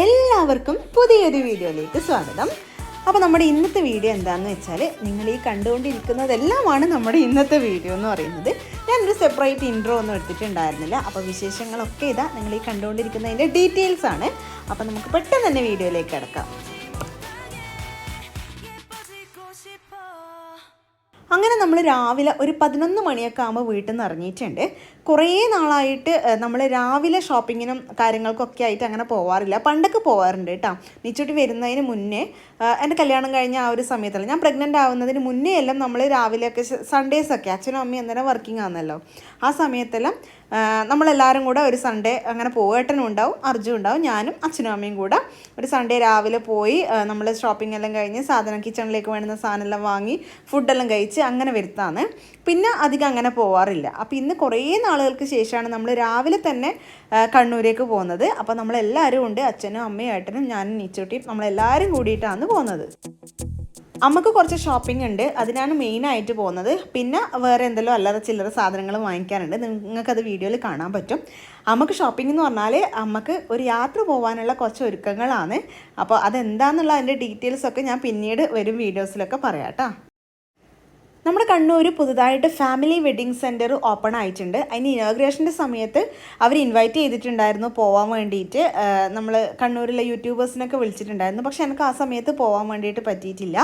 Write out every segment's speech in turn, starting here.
എല്ലാവർക്കും പുതിയൊരു വീഡിയോയിലേക്ക് സ്വാഗതം. അപ്പോൾ നമ്മുടെ ഇന്നത്തെ വീഡിയോ എന്താണെന്ന് വെച്ചാൽ നിങ്ങൾ ഈ കണ്ടുകൊണ്ടിരിക്കുന്നതെല്ലാമാണ് നമ്മുടെ ഇന്നത്തെ വീഡിയോ എന്ന് പറയുന്നത്. ഞാനൊരു സെപ്പറേറ്റ് ഇൻട്രോ ഒന്നും എടുത്തിട്ടുണ്ടായിരുന്നില്ല. അപ്പോൾ വിശേഷങ്ങളൊക്കെ ഇതാ നിങ്ങൾ ഈ കണ്ടുകൊണ്ടിരിക്കുന്നതിന്റെ ഡീറ്റെയിൽസ് ആണ്. അപ്പോൾ നമുക്ക് പെട്ടെന്ന് തന്നെ വീഡിയോയിലേക്ക് കിടക്കാം. അങ്ങനെ നമ്മൾ രാവിലെ ഒരു പതിനൊന്ന് മണിയൊക്കെ ആകുമ്പോൾ വീട്ടിൽ നിന്ന് ഇറങ്ങിയിട്ടുണ്ട്. കുറേ നാളായിട്ട് നമ്മൾ രാവിലെ ഷോപ്പിങ്ങിനും കാര്യങ്ങൾക്കൊക്കെ ആയിട്ട് അങ്ങനെ പോവാറില്ല. പണ്ടൊക്കെ പോവാറുണ്ട് കേട്ടോ. നിച്ചോട്ടി വരുന്നതിന് മുന്നേ എന്റെ കല്യാണം കഴിഞ്ഞ ആ ഒരു സമയത്തല്ല. ഞാൻ പ്രഗ്നന്റ് ആവുന്നതിന് മുന്നേ എല്ലാം നമ്മൾ രാവിലെയൊക്കെ സൺഡേസ് ഒക്കെ അച്ഛനും അമ്മയും അന്നേരം വർക്കിംഗ് ആണല്ലോ. ആ സമയത്തെല്ലാം നമ്മളെല്ലാവരും കൂടെ ഒരു സൺഡേ അങ്ങനെ പോവേട്ടനും ഉണ്ടാവും അർജുൻ ഉണ്ടാവും ഞാനും അച്ഛനും അമ്മയും കൂടെ ഒരു സൺഡേ രാവിലെ പോയി നമ്മൾ ഷോപ്പിംഗ് എല്ലാം കഴിഞ്ഞ് സാധനം കിച്ചണിലേക്ക് വേണ്ടുന്ന സാധനം എല്ലാം വാങ്ങി ഫുഡെല്ലാം കഴിച്ച് അങ്ങനെ വരുത്താണ് പിന്നെ അധികം അങ്ങനെ പോവാറില്ല. അപ്പോൾ ഇന്ന് കുറേ നാളുകൾക്ക് ശേഷമാണ് നമ്മൾ രാവിലെ തന്നെ കണ്ണൂരേക്ക് പോകുന്നത്. അപ്പോൾ നമ്മളെല്ലാവരും ഉണ്ട് അച്ഛനും അമ്മയും ഏട്ടനും ഞാനും നീച്ചുട്ടിയും നമ്മളെല്ലാവരും കൂടിയിട്ടാണ് പോകുന്നത്. അമ്മയ്ക്ക് കുറച്ച് ഷോപ്പിംഗ് ഉണ്ട് അതിനാണ് മെയിനായിട്ട് പോകുന്നത്. പിന്നെ വേറെ എന്തെല്ലോ അല്ലാതെ ചില്ലറ സാധനങ്ങൾ വാങ്ങിക്കാനുണ്ട്. നിങ്ങൾക്കത് വീഡിയോയിൽ കാണാൻ പറ്റും. അമ്മയ്ക്ക് ഷോപ്പിംഗ് എന്ന് പറഞ്ഞാൽ അമ്മയ്ക്ക് ഒരു യാത്ര പോകാനുള്ള കുറച്ച് ഒരുക്കങ്ങളാണ്. അപ്പോൾ അതെന്താന്നുള്ള അതിന്റെ ഡീറ്റെയിൽസൊക്കെ ഞാൻ പിന്നീട് വരും വീഡിയോസിലൊക്കെ പറയാം കേട്ടോ. നമ്മുടെ കണ്ണൂർ പുതുതായിട്ട് ഫാമിലി വെഡ്ഡിങ് സെന്റർ ഓപ്പൺ ആയിട്ടുണ്ട്. അതിന് ഇനോഗ്രേഷന്റെ സമയത്ത് അവർ ഇൻവൈറ്റ് ചെയ്തിട്ടുണ്ടായിരുന്നു പോകാൻ വേണ്ടിയിട്ട്. നമ്മൾ കണ്ണൂരിലെ യൂട്യൂബേഴ്സിനൊക്കെ വിളിച്ചിട്ടുണ്ടായിരുന്നു. പക്ഷെ എനിക്ക് ആ സമയത്ത് പോകാൻ വേണ്ടിയിട്ട് പറ്റിയിട്ടില്ല.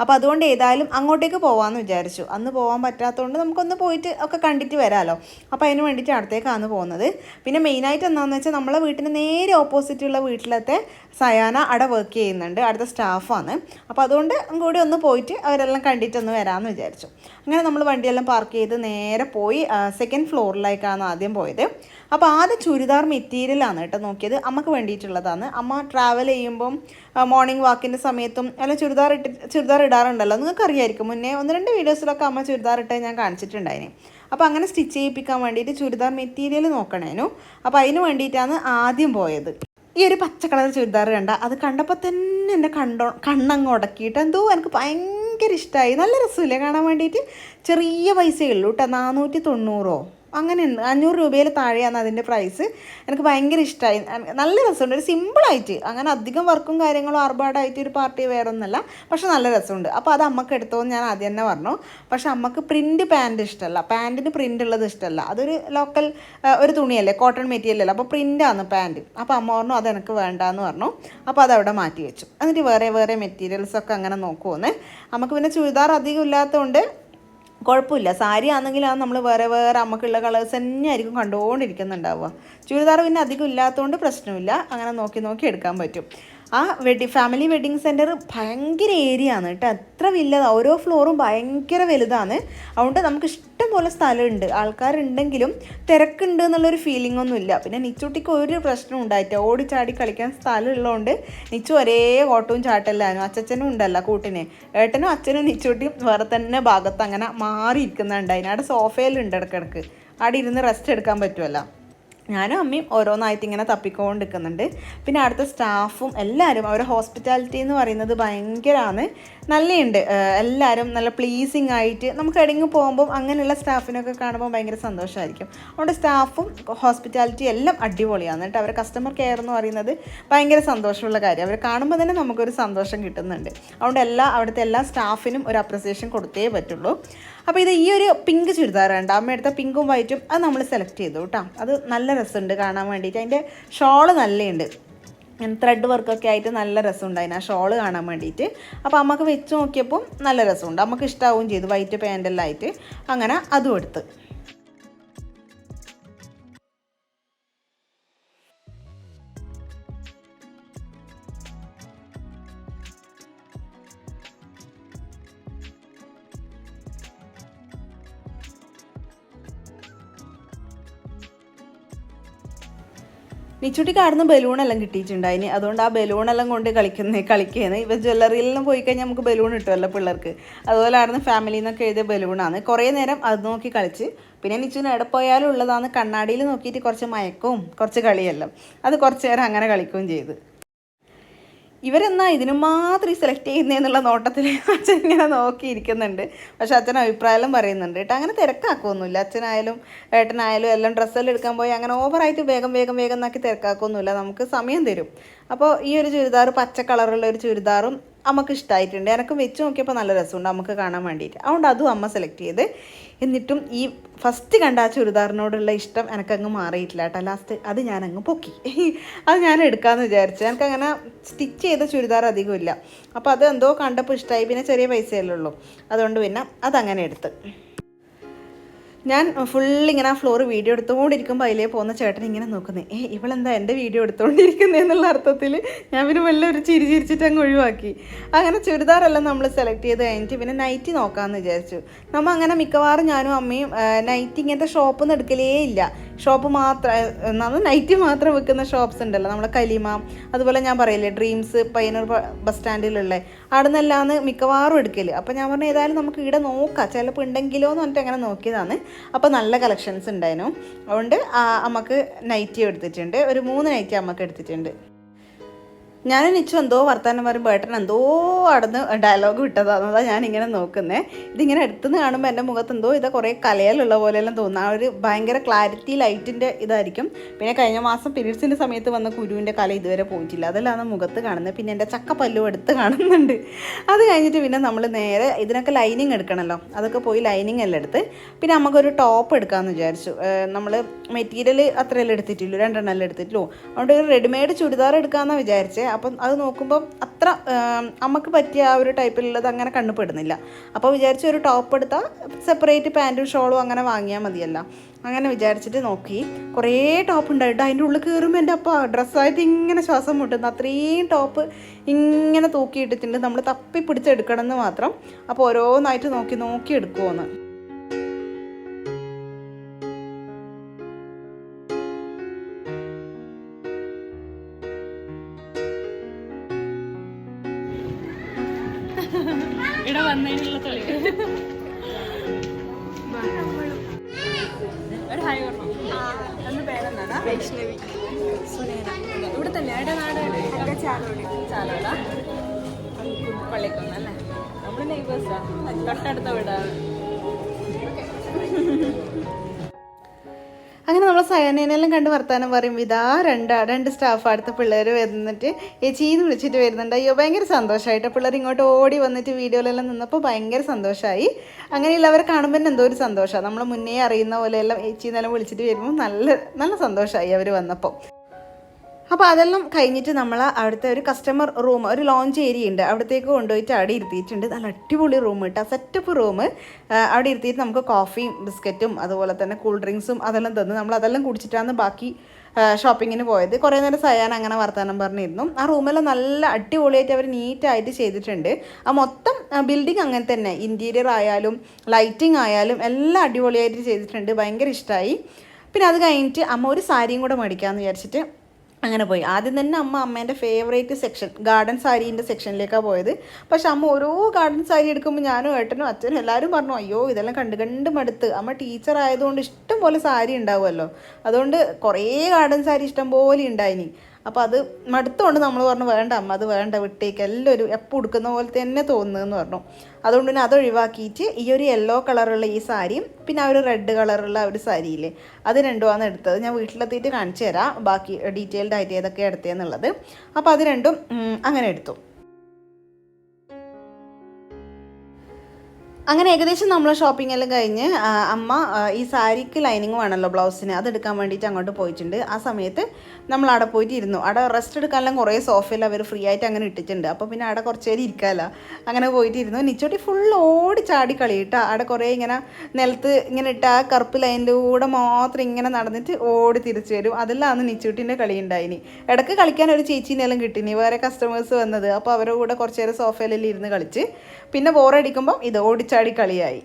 അപ്പോൾ അതുകൊണ്ട് ഏതായാലും അങ്ങോട്ടേക്ക് പോകാമെന്ന് വിചാരിച്ചു. അന്ന് പോകാൻ പറ്റാത്തതുകൊണ്ട് നമുക്കൊന്ന് പോയിട്ട് ഒക്കെ കണ്ടിട്ട് വരാമല്ലോ അപ്പോൾ അതിന് വേണ്ടിയിട്ട് അടുത്തേക്കാണ് പോകുന്നത്. പിന്നെ മെയിനായിട്ട് എന്താണെന്ന് വെച്ചാൽ നമ്മളെ വീട്ടിന് നേരെ ഓപ്പോസിറ്റുള്ള വീട്ടിലത്തെ സയാന അവിടെ വർക്ക് ചെയ്യുന്നുണ്ട്. അടുത്ത സ്റ്റാഫാണ് അപ്പോൾ അതുകൊണ്ട് കൂടി ഒന്ന് പോയിട്ട് അവരെല്ലാം കണ്ടിട്ടൊന്ന് വരാമെന്ന് വിചാരിച്ചു. അങ്ങനെ നമ്മൾ വണ്ടിയെല്ലാം പാർക്ക് ചെയ്ത് നേരെ പോയി സെക്കൻഡ് ഫ്ലോറിലേക്കാണ് ആദ്യം പോയത്. അപ്പോൾ ആദ്യം ചുരിദാർ മെറ്റീരിയലാണ് കേട്ടോ നോക്കിയത്. അമ്മയ്ക്ക് വേണ്ടിയിട്ടുള്ളതാണ്. അമ്മ ട്രാവൽ ചെയ്യുമ്പം മോർണിംഗ് വാക്കിന്റെ സമയത്തും അല്ല ചുരിദാർ ഇട്ട് ചുരിദാർ ഇടാറുണ്ടല്ലോ. നിങ്ങൾക്ക് അറിയായിരിക്കും മുന്നേ ഒന്ന് രണ്ട് വീഡിയോസിലൊക്കെ അമ്മ ചുരിദാർ ഇട്ട് ഞാൻ കാണിച്ചിട്ടുണ്ടായിന്. അപ്പോൾ അങ്ങനെ സ്റ്റിച്ച് ചെയ്യിപ്പിക്കാൻ വേണ്ടിയിട്ട് ചുരിദാർ മെറ്റീരിയൽ നോക്കണേനു. അപ്പോൾ അതിന് വേണ്ടിയിട്ടാണ് ആദ്യം പോയത്. ഈ ഒരു പച്ച കളർ ചുരിദാർ കണ്ട അത് കണ്ടപ്പോൾ തന്നെ എന്റെ കണ്ടോ കണ്ണങ്ങ് ഉടക്കിയിട്ട് എന്തോ എനിക്ക് ഭയങ്കര ഇഷ്ടമായി നല്ല രസമില്ലേ കാണാൻ വേണ്ടിയിട്ട്? ചെറിയ പൈസയേ ഉള്ളൂ കേട്ടോ. നാനൂറ്റി തൊണ്ണൂറോ? അങ്ങനെ ഉണ്ട് അഞ്ഞൂറ് രൂപയിൽ താഴെയാണ് അതിന്റെ പ്രൈസ് എനിക്ക് ഭയങ്കര ഇഷ്ടമായി നല്ല രസമുണ്ട്. ഒരു സിമ്പിളായിട്ട് അങ്ങനെ അധികം വർക്കും കാര്യങ്ങളും ആർഭാടായിട്ട് ഒരു പാർട്ടി വേറെ ഒന്നല്ല. പക്ഷെ നല്ല രസമുണ്ട്. അപ്പോൾ അത് അമ്മയ്ക്ക് എടുത്തോന്ന് ഞാൻ ആദ്യം തന്നെ പറഞ്ഞു. പക്ഷെ അമ്മയ്ക്ക് പ്രിന്റ് പാന്റ് ഇഷ്ടമല്ല പാന്റിന് പ്രിന്റ് ഉള്ളത് ഇഷ്ടമല്ല അതൊരു ലോക്കൽ ഒരു തുണിയല്ലേ? കോട്ടൺ മെറ്റീരിയൽ അപ്പോൾ പ്രിന്റാണ് പാന്റ് അപ്പോൾ അമ്മ പറഞ്ഞു അത് എനിക്ക് വേണ്ട എന്ന് പറഞ്ഞു അപ്പോൾ അതവിടെ മാറ്റി വെച്ചു. എന്നിട്ട് വേറെ വേറെ മെറ്റീരിയൽസൊക്കെ അങ്ങനെ നോക്കുമെന്ന് നമുക്ക് പിന്നെ ചുരിദാർ അധികം ഇല്ലാത്തതുകൊണ്ട് കുഴപ്പമില്ല. സാരി ആണെങ്കിൽ അത് നമ്മൾ വേറെ വേറെ അമ്മക്കുള്ള കളേഴ്സ് തന്നെ ആയിരിക്കും കണ്ടുകൊണ്ടിരിക്കുന്നുണ്ടാവുക ചുരിദാർ പിന്നെ അധികം ഇല്ലാത്തതുകൊണ്ട് പ്രശ്നമില്ല. അങ്ങനെ നോക്കി നോക്കി എടുക്കാൻ പറ്റും. ആ വെഡി ഫാമിലി വെഡിങ് സെന്റർ ഭയങ്കര ഏരിയ ആണ് കേട്ടോ. അത്ര വലിയ ഓരോ ഫ്ലോറും ഭയങ്കര വലുതാണ്. അതുകൊണ്ട് നമുക്ക് ഇഷ്ടം പോലെ സ്ഥലമുണ്ട്. ആൾക്കാരുണ്ടെങ്കിലും തിരക്കുണ്ട് എന്നുള്ളൊരു ഫീലിംഗ് ഒന്നും ഇല്ല. പിന്നെ നിച്ചുട്ടിക്ക് ഒരു പ്രശ്നം ഉണ്ടായിട്ട് ഓടിച്ചാടി കളിക്കാൻ സ്ഥലമുള്ളതുകൊണ്ട് നിച്ചു ഒരേ ഓട്ടവും ചാട്ടല്ലായിരുന്നു. അച്ഛനും ഉണ്ടല്ല കൂട്ടിന്. ഏട്ടനും അച്ഛനും നിച്ചുട്ടിയും വേറെ തന്നെ ഭാഗത്ത് അങ്ങനെ മാറിയിരിക്കുന്നുണ്ടായിരുന്നു അവിടെ സോഫയിലുണ്ട് ഇടക്കിടക്ക് അവിടെ ഇരുന്ന് റെസ്റ്റ് എടുക്കാൻ പറ്റുമല്ലോ. ഞാനും അമ്മയും ഓരോന്നായിട്ട് ഇങ്ങനെ തപ്പിക്കൊണ്ട് നിൽക്കുന്നുണ്ട് പിന്നെ അടുത്ത സ്റ്റാഫും എല്ലാവരും അവരുടെ ഹോസ്പിറ്റാലിറ്റി എന്ന് പറയുന്നത് ഭയങ്കരമാണ് നല്ലയുണ്ട്. എല്ലാവരും നല്ല പ്ലീസിങ് ആയിട്ട് നമുക്ക് എടങ്ങി പോകുമ്പോൾ അങ്ങനെയുള്ള സ്റ്റാഫിനൊക്കെ കാണുമ്പോൾ ഭയങ്കര സന്തോഷമായിരിക്കും അതുകൊണ്ട് സ്റ്റാഫും ഹോസ്പിറ്റാലിറ്റി എല്ലാം അടിപൊളിയാണ് കേട്ടോ. അവരുടെ കസ്റ്റമർ കെയർ എന്ന് പറയുന്നത് ഭയങ്കര സന്തോഷമുള്ള കാര്യം. അവർ കാണുമ്പോൾ തന്നെ നമുക്കൊരു സന്തോഷം കിട്ടുന്നുണ്ട്. അതുകൊണ്ട് എല്ലാ അവിടുത്തെ എല്ലാ സ്റ്റാഫിനും ഒരു അപ്രിസിയേഷൻ കൊടുത്തേ പറ്റുള്ളൂ. അപ്പോൾ ഇത് ഈ ഒരു പിങ്ക് ചുരിദാർ ഉണ്ട് അമ്മ എടുത്ത പിങ്കും വൈറ്റും അത് നമ്മൾ സെലക്ട് ചെയ്തു കേട്ടോ അത് നല്ല രസമുണ്ട് കാണാൻ വേണ്ടിയിട്ട്. അതിന്റെ ഷോൾ നല്ലയുണ്ട്. ത്രെഡ് വർക്കൊക്കെ ആയിട്ട് നല്ല രസമുണ്ട് അതിന് ആ ഷോൾ കാണാൻ വേണ്ടിയിട്ട്. അപ്പോൾ അമ്മയ്ക്ക് വെച്ച് നോക്കിയപ്പോൾ നല്ല രസമുണ്ട്. അമ്മയ്ക്ക് ഇഷ്ടമാവുകയും ചെയ്തു. വൈറ്റ് പാന്റെല്ലാം ആയിട്ട്. അങ്ങനെ അതും എടുത്ത്. നിച്ചുട്ടിക്ക് ആടുന്ന ബലൂണെല്ലാം കിട്ടിയിട്ടുണ്ടായിന് അതുകൊണ്ട് ആ ബലൂണെല്ലാം കൊണ്ട് കളിക്കുന്ന കളിക്കുന്നത് ഇവ ജ്വല്ലറിയിലെല്ലാം പോയി കഴിഞ്ഞാൽ നമുക്ക് ബലൂൺ കിട്ടുമല്ലോ പിള്ളേർക്ക്. അതുപോലെ ആടുന്ന ഫാമിലിയിൽ നിന്നൊക്കെ എഴുതിയ ബലൂണാണ് കുറേ നേരം അത് നോക്കി കളിച്ച്. പിന്നെ നിച്ചുവിന് എവിടെ പോയാലും ഉള്ളതാണ് കണ്ണാടിയിൽ നോക്കിയിട്ട് കുറച്ച് മയക്കവും കുറച്ച് കളിയെല്ലാം. അത് കുറച്ച് നേരം അങ്ങനെ കളിക്കുകയും ചെയ്ത്. ഇവരെന്നാ ഇതിന് മാത്രം സെലക്ട് ചെയ്യുന്നതെന്നുള്ള നോട്ടത്തിൽ അച്ഛൻ ഇങ്ങനെ നോക്കിയിരിക്കുന്നുണ്ട്. പക്ഷെ അച്ഛൻ അഭിപ്രായം പറയുന്നുണ്ട്. കേട്ടോ അങ്ങനെ തിരക്കാക്കുമൊന്നുമില്ല അച്ഛനായാലും ഏട്ടനായാലും എല്ലാം ഡ്രസ്സെല്ലാം എടുക്കാൻ പോയി അങ്ങനെ ഓവറായിട്ട് വേഗം വേഗം വേഗം എന്നാക്കി തിരക്കാക്കുമൊന്നുമില്ല നമുക്ക് സമയം തരും. അപ്പോൾ ഈ ഒരു ചുരിദാർ പച്ച കളറുള്ള ഒരു ചുരിദാറും അമ്മയ്ക്ക് ഇഷ്ടമായിട്ടുണ്ട് എനക്ക് വെച്ച് നോക്കിയപ്പോൾ നല്ല രസമുണ്ട് നമുക്ക് കാണാൻ വേണ്ടിയിട്ട് അതുകൊണ്ട് അതും അമ്മ സെലക്ട് ചെയ്ത്. എന്നിട്ടും ഈ ഫസ്റ്റ് കണ്ട ആ ചുരിദാറിനോടുള്ള ഇഷ്ടം എനിക്കങ്ങ് മാറിയിട്ടില്ല കേട്ടോ. ലാസ്റ്റ് അത് ഞാനങ്ങ് പൊക്കി. അത് ഞാൻ എടുക്കാമെന്ന് വിചാരിച്ചു. എനിക്കങ്ങനെ സ്റ്റിച്ച് ചെയ്ത ചുരിദാർ അധികമില്ല അപ്പോൾ അത് എന്തോ കണ്ടപ്പോൾ ഇഷ്ടമായി പിന്നെ ചെറിയ പൈസയല്ലേ ഉള്ളൂ. അതുകൊണ്ട് പിന്നെ അതങ്ങനെ എടുത്ത്. ഞാൻ ഫുൾ ഇങ്ങനെ ആ ഫ്ലോർ വീഡിയോ എടുത്തുകൊണ്ടിരിക്കുമ്പോൾ അതിലേ പോകുന്ന ചേട്ടൻ ഇങ്ങനെ നോക്കുന്നത് ഏ ഇവളെന്താ എന്റെ വീഡിയോ എടുത്തുകൊണ്ടിരിക്കുന്നത് എന്നുള്ള അർത്ഥത്തിൽ ഞാൻ പിന്നെ വല്ല ഒരു ചിരി ചിരിച്ചിട്ട് അങ്ങ് ഒഴിവാക്കി. അങ്ങനെ ചുരിദാറെല്ലാം നമ്മൾ സെലക്ട് ചെയ്ത് കഴിഞ്ഞിട്ട് പിന്നെ നൈറ്റി നോക്കാമെന്ന് വിചാരിച്ചു. നമ്മൾ അങ്ങനെ മിക്കവാറും ഞാനും അമ്മയും നൈറ്റി ഇങ്ങനത്തെ ഷോപ്പിൽ നിന്ന് എടുക്കലേ ഇല്ല. ഷോപ്പ് മാത്രം നമ്മൾ നൈറ്റി മാത്രം വെക്കുന്ന ഷോപ്സ് ഉണ്ടല്ലോ നമ്മുടെ കലിമ അതുപോലെ ഞാൻ പറയില്ലേ ഡ്രീംസ് പയ്യന്നൂർ ബസ് സ്റ്റാൻഡിലുള്ള അവിടെ നിന്നെല്ലാന്ന് മിക്കവാറും എടുക്കൽ അപ്പോൾ ഞാൻ പറഞ്ഞു ഏതായാലും നമുക്ക് ഇവിടെ നോക്കാം ചിലപ്പോൾ ഉണ്ടെങ്കിലോ എന്ന് പറഞ്ഞിട്ട് അങ്ങനെ നോക്കിയതാണ്. അപ്പോൾ നല്ല കളക്ഷൻസ് ഉണ്ടായിരുന്നു. അതുകൊണ്ട് അമ്മയ്ക്ക് നൈറ്റി എടുത്തിട്ടുണ്ട്. ഒരു മൂന്ന് നൈറ്റി അമ്മയ്ക്ക് എടുത്തിട്ടുണ്ട്. ഞാൻ നിച്ചു എന്തോ വർത്തമാനം പറയുമ്പോൾ ഏട്ടൻ എന്തോ അടന്ന് ഡയലോഗ് വിട്ടതാണ് അതാ ഞാനിങ്ങനെ നോക്കുന്നത് ഇതിങ്ങനെ എടുത്തുനിന്ന് കാണുമ്പോൾ എന്റെ മുഖത്ത് എന്തോ ഇത് കുറേ കലയിലുള്ള പോലെയെല്ലാം തോന്നുന്നു ആ ഒരു ഭയങ്കര ക്ലാരിറ്റി ലൈറ്റിന്റെ ഇതായിരിക്കും. പിന്നെ കഴിഞ്ഞ മാസം പീരീഡ്സിന്റെ സമയത്ത് വന്ന കുരുവിന്റെ കല ഇതുവരെ പോയിട്ടില്ല. അതെല്ലാം മുഖത്ത് കാണുന്നത്. പിന്നെ എന്റെ ചക്ക ചക്കപ്പല്ലും എടുത്ത് കാണുന്നുണ്ട്. അത് കഴിഞ്ഞിട്ട് പിന്നെ നമ്മൾ നേരെ ഇതിനൊക്കെ ലൈനിങ് എടുക്കണമല്ലോ അതൊക്കെ പോയി ലൈനിങ് എല്ലാം എടുത്ത് പിന്നെ നമുക്കൊരു ടോപ്പ് എടുക്കാമെന്ന് വിചാരിച്ചു. നമ്മൾ മെറ്റീരിയൽ അത്രയെല്ലാം എടുത്തിട്ടില്ലൂ രണ്ടെണ്ണം എല്ലാം എടുത്തിട്ടുള്ളൂ. അതുകൊണ്ട് ഒരു റെഡിമെയ്ഡ് ചുരിദാർ എടുക്കാമെന്നാണ് വിചാരിച്ചത് അപ്പം അത് നോക്കുമ്പം അത്ര അമ്മയ്ക്ക് പറ്റിയ ആ ഒരു ടൈപ്പിലുള്ളത് അങ്ങനെ കണ്ണുപെടുന്നില്ല അപ്പോൾ വിചാരിച്ച് ഒരു ടോപ്പ് എടുത്താൽ സെപ്പറേറ്റ് പാന്റും ഷോളും അങ്ങനെ വാങ്ങിയാൽ മതിയല്ല. അങ്ങനെ വിചാരിച്ചിട്ട് നോക്കി. കുറേ ടോപ്പ് ഉണ്ടായിട്ട് അതിന്റെ ഉള്ളിൽ കയറുമ്പോൾ എന്റെ അപ്പ ഡ്രസ്സായിട്ട് ഇങ്ങനെ ശ്വാസം മുട്ടുന്നു. അത്രയും ടോപ്പ് ഇങ്ങനെ തൂക്കിയിട്ടിട്ടുണ്ട്. നമ്മൾ തപ്പി പിടിച്ചെടുക്കണം എന്ന് മാത്രം. അപ്പോൾ ഓരോന്നായിട്ട് നോക്കി നോക്കി എടുക്കുമോന്ന് വൈഷ്ണവി. ഇവിടെ തന്നെ എവിടെ നാട്? ചാലോടി. ചാലോട? പള്ളിക്കൊന്നല്ലേ നമ്മുടെ നെയ്ബേഴ്സാണ് നെയ്ബേഴ്സാ തൊട്ടടുത്ത വീടാണ്. അങ്ങനെ നമ്മൾ സയനേനെല്ലാം കണ്ട് വർത്താനം പറയുമ്പോൾ ഇതാ രണ്ട് രണ്ട് സ്റ്റാഫ് അടുത്ത പിള്ളേർ വന്നിട്ട് ചേച്ചീന്ന് വിളിച്ചിട്ട് വരുന്നുണ്ട്. അയ്യോ ഭയങ്കര സന്തോഷമായിട്ട് പിള്ളേർ ഇങ്ങോട്ട് ഓടി വന്നിട്ട് വീഡിയോയിലെല്ലാം നിന്നപ്പോൾ ഭയങ്കര സന്തോഷമായി അങ്ങനെയുള്ളവരെ കാണുമ്പോൾ തന്നെ എന്തോ ഒരു സന്തോഷമാണ് നമ്മൾ മുന്നേ അറിയുന്ന പോലെയെല്ലാം ചേച്ചീന്നെല്ലാം വിളിച്ചിട്ട് വരുമ്പോൾ നല്ല നല്ല സന്തോഷമായി അവർ വന്നപ്പോൾ അപ്പോൾ അതെല്ലാം കഴിഞ്ഞിട്ട് നമ്മൾ അവിടുത്തെ ഒരു കസ്റ്റമർ റൂം ഒരു ലോഞ്ച് ഏരിയ ഉണ്ട്. അവിടത്തേക്ക് കൊണ്ടുപോയിട്ട് അവിടെ ഇരുത്തിയിട്ടുണ്ട്. നല്ല അടിപൊളി റൂം കേട്ടോ സെറ്റപ്പ് റൂം അവിടെ ഇരുത്തിയിട്ട് നമുക്ക് കോഫിയും ബിസ്ക്കറ്റും അതുപോലെ തന്നെ കൂൾ ഡ്രിങ്ക്സും അതെല്ലാം തന്നു. നമ്മൾ അതെല്ലാം കുടിച്ചിട്ടാണ് ബാക്കി ഷോപ്പിങ്ങിന് പോയത്. കുറേ നേരം സയാൻ അങ്ങനെ വർത്തമാനം പറഞ്ഞിരുന്നു. ആ റൂമെല്ലാം നല്ല അടിപൊളിയായിട്ട് അവർ നീറ്റായിട്ട് ചെയ്തിട്ടുണ്ട്. ആ മൊത്തം ബിൽഡിംഗ് അങ്ങനെ തന്നെ. ഇന്റീരിയർ ആയാലും ലൈറ്റിംഗ് ആയാലും എല്ലാം അടിപൊളിയായിട്ട് ചെയ്തിട്ടുണ്ട്. ഭയങ്കര ഇഷ്ടമായി പിന്നെ അത് കഴിഞ്ഞിട്ട് അമ്മ ഒരു സാരിയും കൂടെ മേടിക്കാമെന്ന് വിചാരിച്ചിട്ട് അങ്ങനെ പോയി. ആദ്യം തന്നെ അമ്മ അമ്മേന്റെ ഫേവറേറ്റ് സെക്ഷൻ ഗാർഡൻ സാരീന്റെ സെക്ഷനിലേക്കാണ് പോയത്. പക്ഷെ അമ്മ ഓരോ ഗാർഡൻ സാരി എടുക്കുമ്പോൾ ഞാനും ഏട്ടനും അച്ഛനും എല്ലാവരും പറഞ്ഞു അയ്യോ ഇതെല്ലാം കണ്ട് കണ്ട് മടുത്ത്. അമ്മ ടീച്ചർ ആയതുകൊണ്ട് ഇഷ്ടം പോലെ സാരി ഉണ്ടാവുമല്ലോ. അതുകൊണ്ട് കുറേ ഗാർഡൻ സാരി ഇഷ്ടം പോലെ ഉണ്ടായിനി. അപ്പോൾ അത് മടുത്തുകൊണ്ട് നമ്മൾ പറഞ്ഞു വേണ്ട അമ്മ അത് വേണ്ട വിട്ടേക്ക്. എല്ലാവരും എപ്പോൾ ഉടുക്കുന്ന പോലെ തന്നെ തോന്നുന്നതെന്ന് പറഞ്ഞു. അതുകൊണ്ട് തന്നെ അത് ഒഴിവാക്കിയിട്ട് ഈ ഒരു യെല്ലോ കളറുള്ള ഈ സാരിയും പിന്നെ ആ ഒരു റെഡ് കളറുള്ള ഒരു സാരിയില്ലേ അത് രണ്ടുമാണ് എടുത്തത്. ഞാൻ വീട്ടിലെത്തിയിട്ട് കാണിച്ചു തരാം. ബാക്കി ഡീറ്റെയിൽഡ് ആയിട്ട് ഏതൊക്കെ എടുത്തതെന്നുള്ളത്. അപ്പോൾ അത് രണ്ടും അങ്ങനെ എടുത്തു. അങ്ങനെ ഏകദേശം നമ്മൾ ഷോപ്പിംഗ് എല്ലാം കഴിഞ്ഞ് അമ്മ ഈ സാരിക്ക് ലൈനിങ് വേണമല്ലോ ബ്ലൗസിന് അതെടുക്കാൻ വേണ്ടിയിട്ട് അങ്ങോട്ട് പോയിട്ടുണ്ട്. ആ സമയത്ത് നമ്മൾ അവിടെ പോയിട്ട് ഇരുന്നു. അവിടെ റെസ്റ്റ് എടുക്കാനെല്ലാം കുറേ സോഫയിൽ അവർ ഫ്രീ ആയിട്ട് അങ്ങനെ ഇട്ടിട്ടുണ്ട്. അപ്പോൾ പിന്നെ അവിടെ കുറച്ച് നേരം ഇരിക്കാമല്ലോ. അങ്ങനെ പോയിട്ട് ഇരുന്നു. നിച്ചോട്ടി ഫുൾ ഓടി ചാടി കളിയിട്ടാ. അവിടെ കുറേ ഇങ്ങനെ നിലത്ത് ഇങ്ങനെ ഇട്ട ആ കറുപ്പ് ലൈനിലൂടെ മാത്രം ഇങ്ങനെ നടന്നിട്ട് ഓടി തിരിച്ചു വരും. അതെല്ലാം നിച്ചൂട്ടിന്റെ കളി ഉണ്ടായിനി. ഇടയ്ക്ക് കളിക്കാൻ ഒരു ചേച്ചീനെല്ലാം കിട്ടിനി. വേറെ കസ്റ്റമേഴ്സ് വന്നത്. അപ്പോൾ അവരുടെ കൂടെ കുറച്ച് നേരം സോഫയിലെല്ലാം ഇരുന്ന് കളിച്ച്. പിന്നെ ബോറടിക്കുമ്പോൾ ഇത് ഓടിച്ചാടി കളിയായി.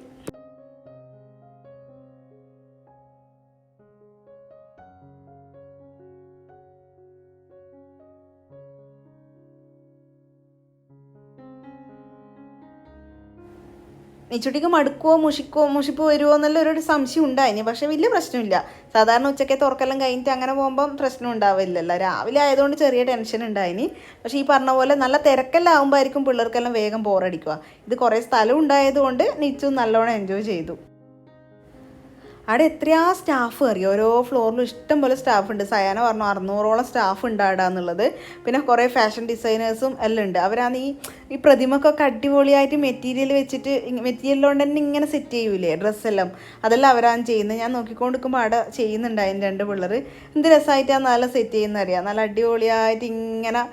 നെച്ചുട്ടിക്ക് മടുക്കുവോ മുഷിക്കോ മുഷിപ്പ് വരുമോ എന്നുള്ള ഒരു സംശയം ഉണ്ടായിന്. പക്ഷേ വലിയ പ്രശ്നമില്ല. സാധാരണ ഉച്ചയ്ക്ക് തുറക്കെല്ലാം കഴിഞ്ഞിട്ട് അങ്ങനെ പോകുമ്പം പ്രശ്നം ഉണ്ടാവില്ലല്ലോ. രാവിലെ ആയതുകൊണ്ട് ചെറിയ ടെൻഷൻ ഉണ്ടായിനി. പക്ഷേ ഈ പറഞ്ഞ പോലെ നല്ല തിരക്കെല്ലാം ആകുമ്പോഴായിരിക്കും പിള്ളേർക്കെല്ലാം വേഗം ബോറടിക്കുക ഇത് കുറേ സ്ഥലം ഉണ്ടായതുകൊണ്ട് നിച്ചു നല്ലോണം എൻജോയ് ചെയ്തു. അവിടെ എത്രയാ സ്റ്റാഫ് അറിയോ ഓരോ ഫ്ലോറിലും ഇഷ്ടം പോലെ സ്റ്റാഫ് ഉണ്ട്. സയാന പറഞ്ഞു അറുന്നൂറോളം സ്റ്റാഫ് ഉണ്ട് എന്നുള്ളത്. പിന്നെ കുറേ ഫാഷൻ ഡിസൈനേഴ്സും എല്ലാം ഉണ്ട്. അവരാണ് ഈ ഈ പ്രതിമക്കൊക്കെ അടിപൊളിയായിട്ട് മെറ്റീരിയൽ വെച്ചിട്ട് മെറ്റീരിയൽ കൊണ്ട് തന്നെ ഇങ്ങനെ സെറ്റ് ചെയ്യൂലേ? ഡ്രസ്സെല്ലാം. അതെല്ലാം അവരാണ് ചെയ്യുന്നത്. ഞാൻ നോക്കിക്കൊണ്ടിരിക്കുമ്പോൾ അവിടെ ചെയ്യുന്നുണ്ട് അതിന്റെ രണ്ട് പിള്ളേർ. എന്ത് രസമായിട്ടാണ് നല്ല സെറ്റ് ചെയ്യുന്ന അറിയാം. നല്ല അടിപൊളിയായിട്ട് ഇങ്ങനെ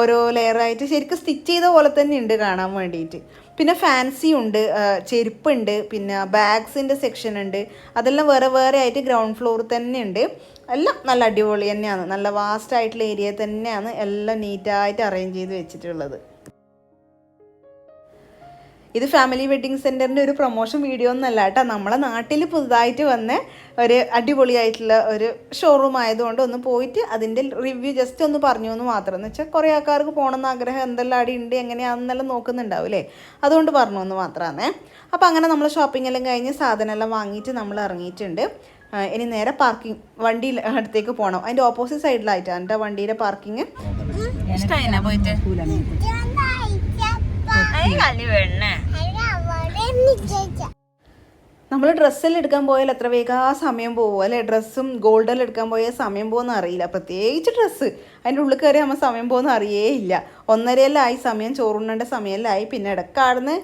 ഓരോ ലെയറായിട്ട് ശരിക്കും സ്റ്റിച്ച് ചെയ്ത പോലെ തന്നെ ഉണ്ട് കാണാൻ വേണ്ടിയിട്ട്. പിന്നെ ഫാൻസി ഉണ്ട് ചെരുപ്പുണ്ട് പിന്നെ ബാഗ്സിന്റെ സെക്ഷൻ ഉണ്ട്. അതെല്ലാം വേറെ വേറെ ആയിട്ട് ഗ്രൗണ്ട് ഫ്ലോർ തന്നെ ഉണ്ട്. എല്ലാം നല്ല അടിപൊളി തന്നെയാണ്. നല്ല വാസ്റ്റ് ആയിട്ടുള്ള ഏരിയ തന്നെയാണ് എല്ലാം നീറ്റായിട്ട് അറേഞ്ച് ചെയ്ത് വെച്ചിട്ടുള്ളത്. ഇത് ഫാമിലി വെഡ്ഡിങ് സെന്ററിന്റെ ഒരു പ്രൊമോഷൻ വീഡിയോ ഒന്നല്ല കേട്ടോ. നമ്മളെ നാട്ടിൽ പുതുതായിട്ട് വന്ന ഒരു അടിപൊളിയായിട്ടുള്ള ഒരു ഷോറൂം ആയതുകൊണ്ട് ഒന്ന് പോയിട്ട് അതിന്റെ റിവ്യൂ ജസ്റ്റ് ഒന്ന് പറഞ്ഞു എന്ന് മാത്രം. എന്ന് വെച്ചാൽ കുറേ ആൾക്കാർക്ക് പോകണമെന്ന് ആഗ്രഹം എന്തെല്ലാം അടി ഉണ്ട് എങ്ങനെയാണെന്നെല്ലാം നോക്കുന്നുണ്ടാവില്ലേ അതുകൊണ്ട് പറഞ്ഞു എന്ന് മാത്രമാണ് അപ്പോൾ അങ്ങനെ നമ്മൾ ഷോപ്പിംഗ് എല്ലാം കഴിഞ്ഞ് സാധനമെല്ലാം വാങ്ങിയിട്ട് നമ്മൾ ഇറങ്ങിയിട്ടുണ്ട്. ഇനി നേരെ പാർക്കിംഗ് വണ്ടി അടുത്തേക്ക് പോകണം അതിന്റെ ഓപ്പോസിറ്റ് സൈഡിലായിട്ടാണ് എന്റെ വണ്ടിയുടെ പാർക്കിങ് ഇഷ്ടമായി പോയിട്ട്? കളി വേണേ നമ്മൾ ഡ്രസ്സിൽ എടുക്കാൻ പോയാൽ എത്ര വേഗം ആ സമയം പോകും? അല്ലേ? ഡ്രസ്സും ഗോൾഡിൽ എടുക്കാൻ പോയാൽ സമയം പോകുന്ന അറിയില്ല. പ്രത്യേകിച്ച് ഡ്രസ്സ്. അതിന്റെ ഉള്ളിൽ കയറി നമ്മൾ സമയം പോകുന്ന അറിയേ ഇല്ല ഒന്നരയെല്ലാം ആയി സമയം ചോറുണ്ണേണ്ട സമയമെല്ലാം ആയി. പിന്നെ ഇടക്കാടുന്ന്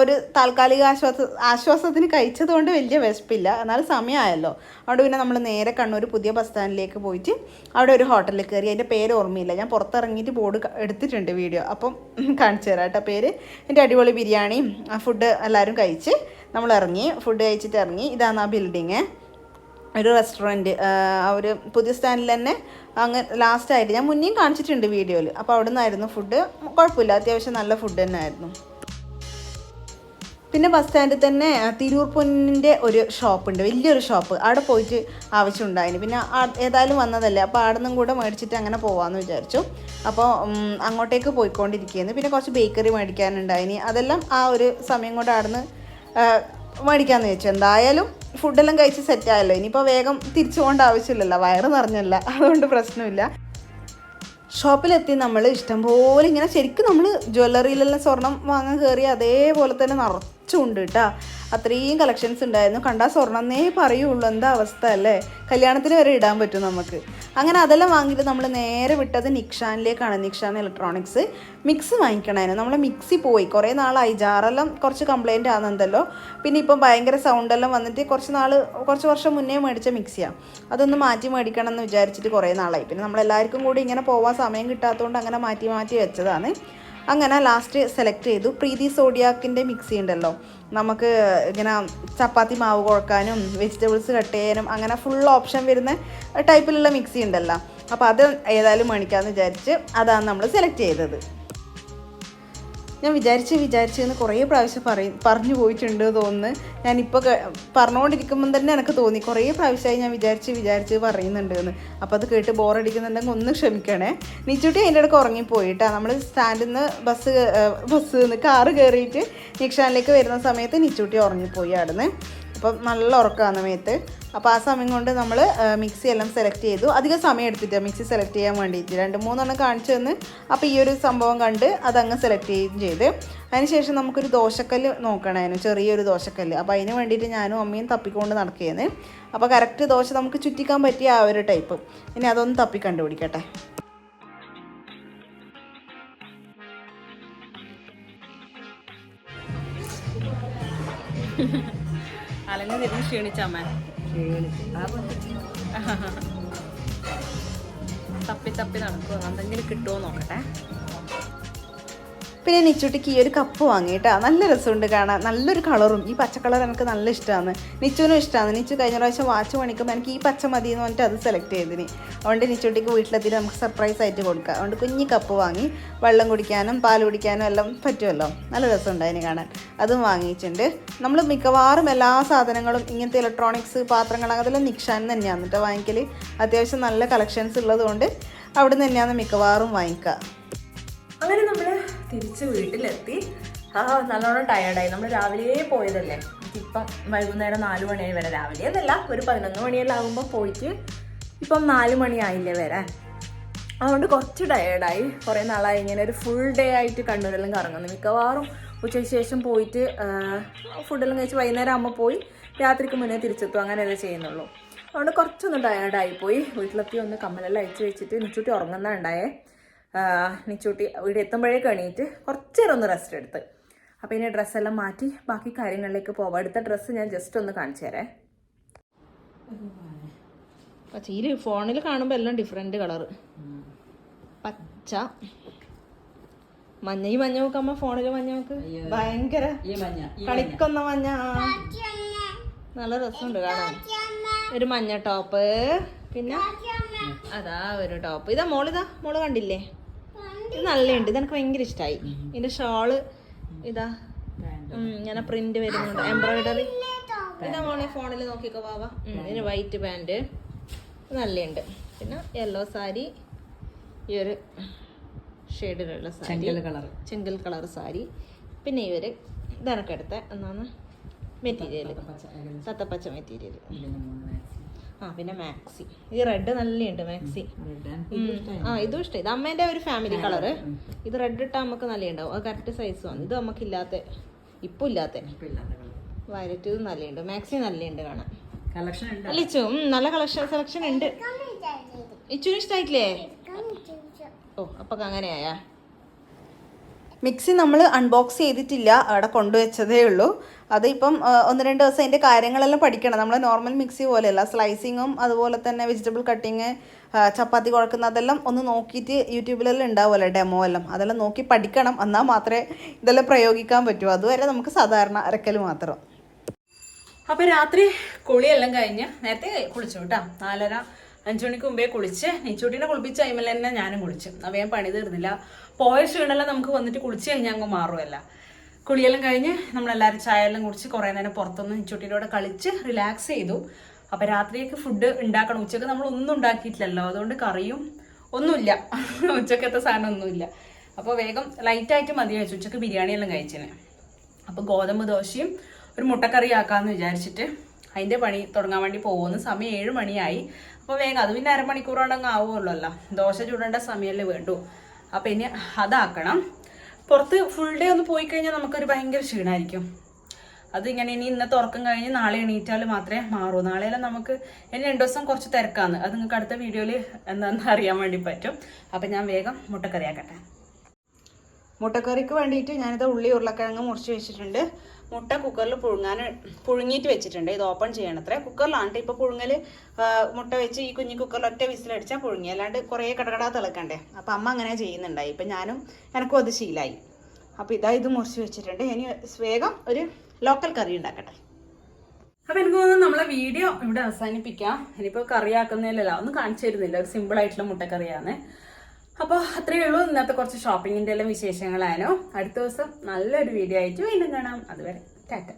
ഒരു താൽക്കാലിക ആശ്വാസ ആശ്വാസത്തിന് കഴിച്ചതുകൊണ്ട് വലിയ വിശപ്പില്ല. എന്നാൽ സമയമായല്ലോ. അവിടെ പിന്നെ നമ്മൾ നേരെ കണ്ണൂർ പുതിയ ബസ് സ്റ്റാൻഡിലേക്ക് പോയിട്ട് അവിടെ ഒരു ഹോട്ടലിൽ കയറി. അതിന്റെ പേര് ഓർമ്മയില്ല. ഞാൻ പുറത്തിറങ്ങിയിട്ട് ബോർഡ് എടുത്തിട്ടുണ്ട് വീഡിയോ. അപ്പം കാണിച്ചു തരാം കേട്ടോ. പേര്. എന്റെ അടിപൊളി ബിരിയാണിയും ഫുഡ് എല്ലാവരും കഴിച്ച് നമ്മൾ ഇറങ്ങി ഫുഡ് കഴിച്ചിട്ട് ഇറങ്ങി ഇതാണ് ആ ബിൽഡിങ് ഒരു റെസ്റ്റോറന്റ് ഒരു പുതിയ സ്റ്റാൻഡിൽ തന്നെ അങ്ങ് ലാസ്റ്റായിട്ട് ഞാൻ മുന്നേയും കാണിച്ചിട്ടുണ്ട് വീഡിയോയിൽ അപ്പോൾ അവിടെ നിന്നായിരുന്നു ഫുഡ് കുഴപ്പമില്ല അത്യാവശ്യം നല്ല ഫുഡ് തന്നെ ആയിരുന്നു പിന്നെ ബസ് സ്റ്റാൻഡിൽ തന്നെ തിരൂർ പൊന്നിന്റെ ഒരു ഷോപ്പുണ്ട് വലിയൊരു ഷോപ്പ് അവിടെ പോയിട്ട് ആവശ്യമുണ്ടായിന്. പിന്നെ ഏതായാലും വന്നതല്ലേ. അപ്പോൾ അവിടെ നിന്നും കൂടെ മേടിച്ചിട്ട് അങ്ങനെ പോകാമെന്ന് വിചാരിച്ചു. അപ്പോൾ അങ്ങോട്ടേക്ക് പോയിക്കൊണ്ടിരിക്കുകയായിരുന്നു പിന്നെ കുറച്ച് ബേക്കറി മേടിക്കാനുണ്ടായിന്. അതെല്ലാം ആ ഒരു സമയം കൊണ്ട് അവിടെ ആ, മേടിക്കാമെന്ന് ചോദിച്ചു. എന്തായാലും ഫുഡെല്ലാം കഴിച്ച് സെറ്റായല്ലോ ഇനിയിപ്പോൾ വേഗം തിരിച്ചു പോകേണ്ട ആവശ്യമില്ലല്ലോ. വയറ് നിറഞ്ഞല്ല. അതുകൊണ്ട് പ്രശ്നമില്ല. ഷോപ്പിലെത്തി നമ്മൾ ഇഷ്ടംപോലെ ഇങ്ങനെ ശരിക്കും നമ്മൾ ജ്വല്ലറിയിലെല്ലാം സ്വർണം വാങ്ങാൻ കയറി അതേപോലെ തന്നെ നിറച്ചുണ്ട് കേട്ടോ അത്രയും കളക്ഷൻസ് ഉണ്ടായിരുന്നു. കണ്ടാൽ സ്വർണമെന്നേ പറയുള്ളൂ. എന്താ അവസ്ഥ അല്ലേ? കല്യാണത്തിന് വരെ ഇടാൻ പറ്റും നമുക്ക്. അങ്ങനെ അതെല്ലാം വാങ്ങിയിട്ട് നമ്മൾ നേരെ വിട്ടത് നിക്ഷാനിലേക്കാണ്. നിക്ഷാൻ ഇലക്ട്രോണിക്സ് മിക്സ് വാങ്ങിക്കണമായിരുന്നു നമ്മൾ മിക്സി പോയി. കുറേ നാളായി. ജാറെല്ലാം കുറച്ച് കംപ്ലൈന്റ് ആണെന്നല്ലോ. പിന്നെ ഇപ്പം ഭയങ്കര സൗണ്ടെല്ലാം വന്നിട്ട് കുറച്ച് നാൾ കുറച്ച് വർഷം മുന്നേ മേടിച്ച മിക്സിയാണ് അതൊന്ന് മാറ്റി മേടിക്കണം എന്ന് വിചാരിച്ചിട്ട് കുറേ നാളായി. പിന്നെ നമ്മളെല്ലാവർക്കും കൂടി ഇങ്ങനെ പോകാൻ സമയം കിട്ടാത്തതുകൊണ്ട് അങ്ങനെ മാറ്റി മാറ്റി വെച്ചതാണ്. അങ്ങനെ ലാസ്റ്റ് സെലക്ട് ചെയ്തു. പ്രീതി സോഡിയാക്കിന്റെ മിക്സി ഉണ്ടല്ലോ. നമുക്ക് ഇങ്ങനെ ചപ്പാത്തി മാവ് കുഴക്കാനും വെജിറ്റബിൾസ് കട്ട് ചെയ്യാനും അങ്ങനെ ഫുൾ ഓപ്ഷൻ വരുന്ന ടൈപ്പിലുള്ള മിക്സി ഉണ്ടല്ലോ. അപ്പോൾ അത് ഏതായാലും മേടിക്കാമെന്ന് വിചാരിച്ച് അതാണ് നമ്മൾ സെലക്ട് ചെയ്തത്. ഞാൻ വിചാരിച്ച് വിചാരിച്ച് എന്ന് കുറേ പ്രാവശ്യം പറയും പറഞ്ഞു പോയിട്ടുണ്ട് തോന്നുന്നു. ഞാനിപ്പോൾ പറഞ്ഞുകൊണ്ടിരിക്കുമ്പം തന്നെ എനിക്ക് തോന്നി. കുറേ പ്രാവശ്യമായി ഞാൻ വിചാരിച്ച് വിചാരിച്ച് പറയുന്നുണ്ട് എന്ന്. അപ്പോൾ അത് കേട്ട് ബോറടിക്കുന്നുണ്ടെങ്കിൽ ഒന്ന് ക്ഷമിക്കണേ. നിച്ചുട്ടി അതിന്റെ ഇടയ്ക്ക് ഉറങ്ങിപ്പോയിട്ടാ. നമ്മൾ സ്റ്റാൻഡിൽ നിന്ന് ബസ് ബസ് നിന്ന് കാറ് കയറിയിട്ട് നിക്ഷാനിലേക്ക് വരുന്ന സമയത്ത് നിച്ചുട്ടി ഉറങ്ങിപ്പോയി അവിടുന്ന് അപ്പം നല്ല ഉറക്കമാണ് മേത്ത്. അപ്പോൾ ആ സമയം കൊണ്ട് നമ്മൾ മിക്സി എല്ലാം സെലക്ട് ചെയ്തു. അധികം സമയം എടുത്തിട്ട് മിക്സി സെലക്ട് ചെയ്യാൻ വേണ്ടിയിട്ട്. രണ്ട് മൂന്നെണ്ണം കാണിച്ചു തന്ന്. അപ്പോൾ ഈ ഒരു സംഭവം കണ്ട് അതങ്ങ് സെലക്ട് ചെയ്യുകയും ചെയ്ത്. അതിനുശേഷം നമുക്കൊരു ദോശക്കല്ല് നോക്കണമായിരുന്നു ചെറിയൊരു ദോശക്കല്ല്. അപ്പോൾ അതിന് വേണ്ടിയിട്ട് ഞാനും അമ്മയും തപ്പിക്കൊണ്ട് നടക്കുകയാണ് അപ്പോൾ കറക്റ്റ് ദോശ നമുക്ക് ചുറ്റിക്കാൻ പറ്റിയ ആ ഒരു ടൈപ്പ് ഇനി അതൊന്ന് തപ്പി കണ്ടുപിടിക്കട്ടെ. അലഞ്ഞു തിരിഞ്ഞ് ക്ഷീണിച്ചമ്മ തപ്പി തപ്പി നടക്കുക എന്തെങ്കിലും കിട്ടുമോ നോക്കട്ടെ. പിന്നെ നിച്ചുട്ടിക്ക് ഈ ഒരു കപ്പ് വാങ്ങി കേട്ടോ നല്ല രസമുണ്ട് കാണാൻ. നല്ലൊരു കളറും ഈ പച്ച കളർ എനിക്ക് നല്ല ഇഷ്ടമാണ് നിച്ചുവിനും ഇഷ്ടമാണ് നിച്ചു കഴിഞ്ഞ പ്രാവശ്യം വാച്ച് പണിക്കുമ്പോൾ എനിക്ക് ഈ പച്ച മതി എന്ന് പറഞ്ഞിട്ട് അത് സെലക്ട് ചെയ്തിന്. അതുകൊണ്ട് നിച്ചുട്ടിക്ക് വീട്ടിലെത്തി നമുക്ക് സർപ്രൈസ് ആയിട്ട് കൊടുക്കാം. അതുകൊണ്ട് കുഞ്ഞി കപ്പ് വാങ്ങി. വെള്ളം കുടിക്കാനും പാൽ കുടിക്കാനും എല്ലാം പറ്റുമല്ലോ നല്ല രസമുണ്ട് അതിന് കാണാൻ. അതും വാങ്ങിയിട്ടുണ്ട്. നമ്മൾ മിക്കവാറും എല്ലാ സാധനങ്ങളും ഇങ്ങനത്തെ ഇലക്ട്രോണിക്സ് പാത്രങ്ങൾ അതെല്ലാം നിക്ഷാൻ തന്നെയാണ് കേട്ടോ വാങ്ങിക്കൽ അത്യാവശ്യം നല്ല കളക്ഷൻസ് ഉള്ളതുകൊണ്ട് അവിടെ നിന്ന് തന്നെയാണ് മിക്കവാറും വാങ്ങിക്കുക അങ്ങനെ നമ്മൾ തിരിച്ച് വീട്ടിലെത്തി. ആ നല്ലോണം ടയേർഡായി നമ്മൾ രാവിലെ പോയതല്ലേ? ഇപ്പം വൈകുന്നേരം നാല് മണിയായി വരെ രാവിലെ എന്നല്ല ഒരു പതിനൊന്ന് മണിയെല്ലാം ആകുമ്പോൾ പോയിട്ട് ഇപ്പം നാല് മണിയായില്ലേ വരാൻ. അതുകൊണ്ട് കുറച്ച് ടയേർഡായി കുറേ നാളായി. ഇങ്ങനെ ഒരു ഫുൾ ഡേ ആയിട്ട് കണ്ണൂരെല്ലാം കറങ്ങുന്നു. മിക്കവാറും ഉച്ചയ്ക്ക് ശേഷം പോയിട്ട് ഫുഡെല്ലാം കഴിച്ച് വൈകുന്നേരം ആകുമ്പോൾ പോയി രാത്രിക്ക് മുന്നേ തിരിച്ചെത്തും. അങ്ങനെയല്ലേ ചെയ്യുന്നുള്ളൂ. അതുകൊണ്ട് കുറച്ചൊന്ന് ടയേർഡായി പോയി. വീട്ടിലെത്തി ഒന്ന് കമ്മലെല്ലാം അയച്ചു വെച്ചിട്ട് ഇൻസ്റ്റിറ്റ്യൂട്ടി ഉറങ്ങുന്ന ഉണ്ടായേ. ആ, നിച്ചൂട്ടി ഇവിടെ എത്തുമ്പോഴേക്ക് എണീറ്റ് കുറച്ച് നേരം ഒന്ന് റെസ്റ്റ് എടുത്ത്. അപ്പോൾ ഇനി ഡ്രസ്സെല്ലാം മാറ്റി ബാക്കി കാര്യങ്ങളിലേക്ക് പോവാം. അടുത്ത ഡ്രസ്സ് ഞാൻ ജസ്റ്റ് ഒന്ന് കാണിച്ചു തരാം. ചീര ഫോണിൽ കാണുമ്പോൾ എല്ലാം ഡിഫറെന്റ് കളറ് പച്ച. മഞ്ഞ ഈ മഞ്ഞ നോക്കമ്മ ഫോണിൽ മഞ്ഞ നോക്ക്. ഭയങ്കര ഈ മഞ്ഞ കളിക്കുന്ന മഞ്ഞ. നല്ല രസമുണ്ട് കാണാൻ. ഒരു മഞ്ഞ ടോപ്പ് പിന്നെ? അതാ ഒരു ടോപ്പ് ഇതാ മോളിതാ. മോൾ കണ്ടില്ലേ? ഇത് നല്ലുണ്ട് ഇതെനിക്ക് ഭയങ്കര ഇഷ്ടമായി ഇതിന്റെ ഷോൾ ഇതാ. ഇങ്ങനെ പ്രിന്റ് വരുന്നുണ്ട്. എംബ്രോയിഡറി ഇതാ മോളെ ഫോണിൽ നോക്കിക്കോ വാവ ഇതിന് വൈറ്റ് പാന്റ് നല്ലുണ്ട് പിന്നെ യെല്ലോ സാരി ഈ ഒരു ഷെയ്ഡിലുള്ള സാരി കളർ ചെങ്കൽ കളർ സാരി പിന്നെ ഇവർ ഇതെനക്കെടുത്ത എന്നാണ് മെറ്റീരിയൽ തത്തപ്പച്ച മെറ്റീരിയൽ ആ പിന്നെ മാക്സി. ഈ റെഡ് നല്ലുണ്ട് മാക്സി. ആ ഇതും ഇഷ്ടം. ഇത് അമ്മേന്റെ ഒരു ഫാമിലി കളർ ഇത് റെഡ് ഇട്ടാ നമുക്ക് നല്ല ഉണ്ടാവും അത് കറക്റ്റ് സൈസ് വന്നു. ഇത് നമുക്ക് ഇല്ലാത്ത ഇപ്പൊ ഇല്ലാത്ത വയലറ്റ് ഇത് നല്ലുണ്ട് മാക്സി നല്ലുണ്ട് കാണാൻ. കളക്ഷൻ ഉണ്ട്? അല്ല ഇച്ചു നല്ല കളക്ഷൻ സെലക്ഷൻ ഉണ്ട്. ഇച്ചു ഇഷ്ടായിട്ടില്ലേ ഓ അപ്പൊ അങ്ങനെയായാ മിക്സി നമ്മൾ അൺബോക്സ് ചെയ്തിട്ടില്ല. അവിടെ കൊണ്ടുവച്ചതേ ഉള്ളൂ. അതിപ്പം ഒന്ന് രണ്ട് ദിവസം അതിന്റെ കാര്യങ്ങളെല്ലാം പഠിക്കണം. നമ്മൾ നോർമൽ മിക്സി പോലെയല്ല. സ്ലൈസിങ്ങും അതുപോലെ തന്നെ വെജിറ്റബിൾ കട്ടിങ് ചപ്പാത്തി കുഴക്കുന്ന അതെല്ലാം ഒന്ന് നോക്കിയിട്ട് യൂട്യൂബിലെല്ലാം ഉണ്ടാവുമല്ലോ ഡെമോ എല്ലാം. അതെല്ലാം നോക്കി പഠിക്കണം. എന്നാൽ മാത്രമേ ഇതെല്ലാം പ്രയോഗിക്കാൻ പറ്റൂ. അതുവരെ നമുക്ക് സാധാരണ അരക്കൽ മാത്രം. അപ്പോൾ രാത്രി കുളിയെല്ലാം കഴിഞ്ഞ് നേരത്തെ കുളിച്ചു കേട്ടോ നാലര അഞ്ചു മണിക്ക് മുമ്പേ കുളിച്ച് നെയ്ച്ചൂട്ടിനെ കുളിപ്പിച്ച ടൈമിൽ തന്നെ ഞാനും കുളിച്ചു. അവൻ പണി തീർന്നില്ല. പോയ ക്ഷീണെല്ലാം നമുക്ക് വന്നിട്ട് കുളിച്ച് കഴിഞ്ഞാൽ അങ്ങ് മാറുമല്ല കുളിയെല്ലാം കഴിഞ്ഞ് നമ്മളെല്ലാവരും ചായ എല്ലാം കുടിച്ച് കുറേ നേരം പുറത്തുനിന്ന് നെച്ചൂട്ടിയുടെ കൂടെ കളിച്ച് റിലാക്സ് ചെയ്തു. അപ്പം രാത്രിയൊക്കെ ഫുഡ് ഉണ്ടാക്കണം. ഉച്ചയ്ക്ക് നമ്മൾ ഒന്നും ഉണ്ടാക്കിയിട്ടില്ലല്ലോ. അതുകൊണ്ട് കറിയും ഒന്നുമില്ല. ഉച്ചക്കത്തെ സാധനം ഒന്നുമില്ല. അപ്പോൾ വേഗം ലൈറ്റായിട്ട് മതി കഴിച്ചു ഉച്ചയ്ക്ക് ബിരിയാണിയെല്ലാം കഴിച്ചേനെ. അപ്പോൾ ഗോതമ്പ് ദോശയും ഒരു മുട്ടക്കറി ആക്കാമെന്ന് വിചാരിച്ചിട്ട് അതിന്റെ പണി തുടങ്ങാൻ വേണ്ടി പോകുന്ന. സമയം ഏഴ് മണിയായി. അപ്പോൾ വേഗം അത് പിന്നെ അരമണിക്കൂറോടങ്ങ് ആവുമല്ലോ ദോശ ചുടേണ്ട സമയമല്ലേ വേണ്ടു. അപ്പോൾ ഇനി അതാക്കണം. പുറത്ത് ഫുൾ ഡേ ഒന്ന് പോയി കഴിഞ്ഞാൽ നമുക്കൊരു ഭയങ്കര ക്ഷീണമായിരിക്കും അതിങ്ങനെ ഇനി ഇന്നത്തെ ഉറക്കം കഴിഞ്ഞ് നാളെ എണീറ്റാൽ മാത്രമേ മാറൂ. നാളെയെല്ലാം നമുക്ക് ഇനി രണ്ടു ദിവസം കുറച്ച് തിരക്കാന്ന്. അത് നിങ്ങൾക്ക് അടുത്ത വീഡിയോയിൽ എന്താണെന്ന് അറിയാൻ വേണ്ടി പറ്റും. അപ്പം ഞാൻ വേഗം മുട്ടക്കറി ആക്കട്ടെ. മുട്ടക്കറിക്ക് വേണ്ടിയിട്ട് ഞാനിത് ഉള്ളി ഉരുളക്കിഴങ്ങ് മുറിച്ച് വെച്ചിട്ടുണ്ട്. മുട്ട കുക്കറിൽ പുഴുങ്ങാൻ പുഴുങ്ങിയിട്ട് വെച്ചിട്ടുണ്ട്. ഇത് ഓപ്പൺ ചെയ്യണത്രേ. കുക്കറിലാണ് ഇപ്പോൾ പുഴുങ്ങൽ മുട്ട വെച്ച് ഈ കുഞ്ഞു കുക്കറിൽ ഒറ്റ വിസിലടിച്ചാൽ പുഴുങ്ങി. അല്ലാണ്ട് കുറേ കടകടാ തിളക്കണ്ടേ. അപ്പം അമ്മ അങ്ങനെ ചെയ്യുന്നുണ്ടായി. ഇപ്പം ഞാനും എനക്കും അത് ശീലായി. അപ്പോൾ ഇതാ ഇത് മുറിച്ച് വെച്ചിട്ടുണ്ട്. ഇനി വേഗം ഒരു ലോക്കൽ കറി ഉണ്ടാക്കട്ടെ. അപ്പൊ എനിക്ക് തോന്നുന്നു നമ്മളെ വീഡിയോ ഇവിടെ അവസാനിപ്പിക്കാം. ഇനിയിപ്പോ കറിയാക്കുന്നതിലല്ല ഒന്നും കാണിച്ചു തരുന്നില്ല. ഒരു സിമ്പിൾ ആയിട്ടുള്ള മുട്ടക്കറിയാണ്. അപ്പോൾ അത്രയേ ഉള്ളൂ. ഇന്നത്തെ കുറച്ച് ഷോപ്പിങ്ങിന്റെ എല്ലാം വിശേഷങ്ങളായിരുന്നു. അടുത്ത ദിവസം നല്ലൊരു വീഡിയോ ആയിട്ട് വീണ്ടും കാണാം. അതുവരെ ടാറ്റ.